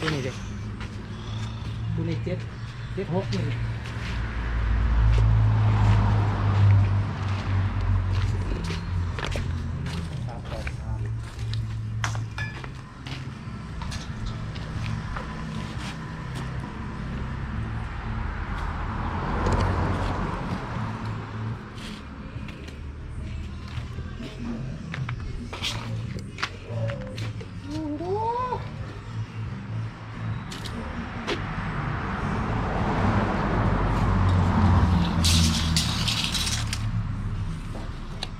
ตัวนี้เด็กตัวนี้เจ็ดเจ็ดหกนี่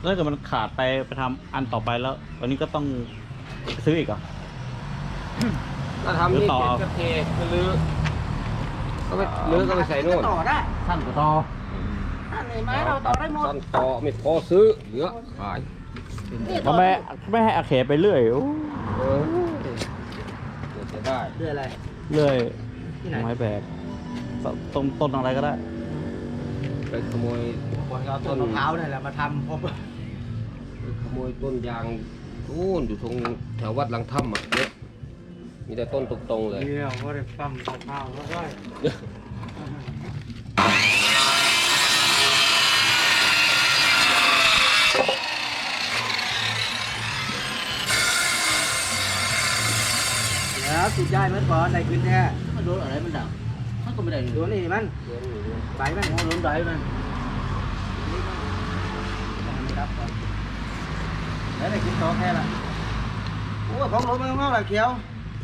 แล้วถ้าเกิดมันขาดไปไปทำอันต่อไปแล้ว วันนี้ก็ต้องซื้ออีกเหรอถ้าทำนี่หรือต่อเสร็จก็เทก็ลื้อก็ไปลื้อก็ไปใส่โน่นต่อได้สั้นกว่าต่ออันนี้ไม้เราต่อได้หมดสั้นต่อไม่พอซื้อเหลือขายนี่ต่ทำอไมไม่ให้อาเขไปเรื่อยโอ้เออเดี๋ยวจะได้ เรื่องอะไร เรื่อยที่ไหน ไม้แบกต้นต้นอะไรก็ได้ ไปขโมยคนเอาต้นมะพร้าวนี่แหละมาทำพบไปขโมยต้นยางนู่นอยู่ตรงแถววัดหลังถ้ำอะเยอะมีแต่ต้นตรงๆเลยเดี๋ยวก็ได้ปั๊มมะพร้าวก็ได้เดี๋ยวสุดย้ายมันก่อนได้ขึ้นแท้มันโดนอะไรมันดัง มันก็ไม่ได้โดนนี่มันใบมันโดนได้มันครับก่อนแล้วได้ขึ้นโต๊ะแค่ละโอ้ยของรถมันต้องเอาอะไรเขียวเ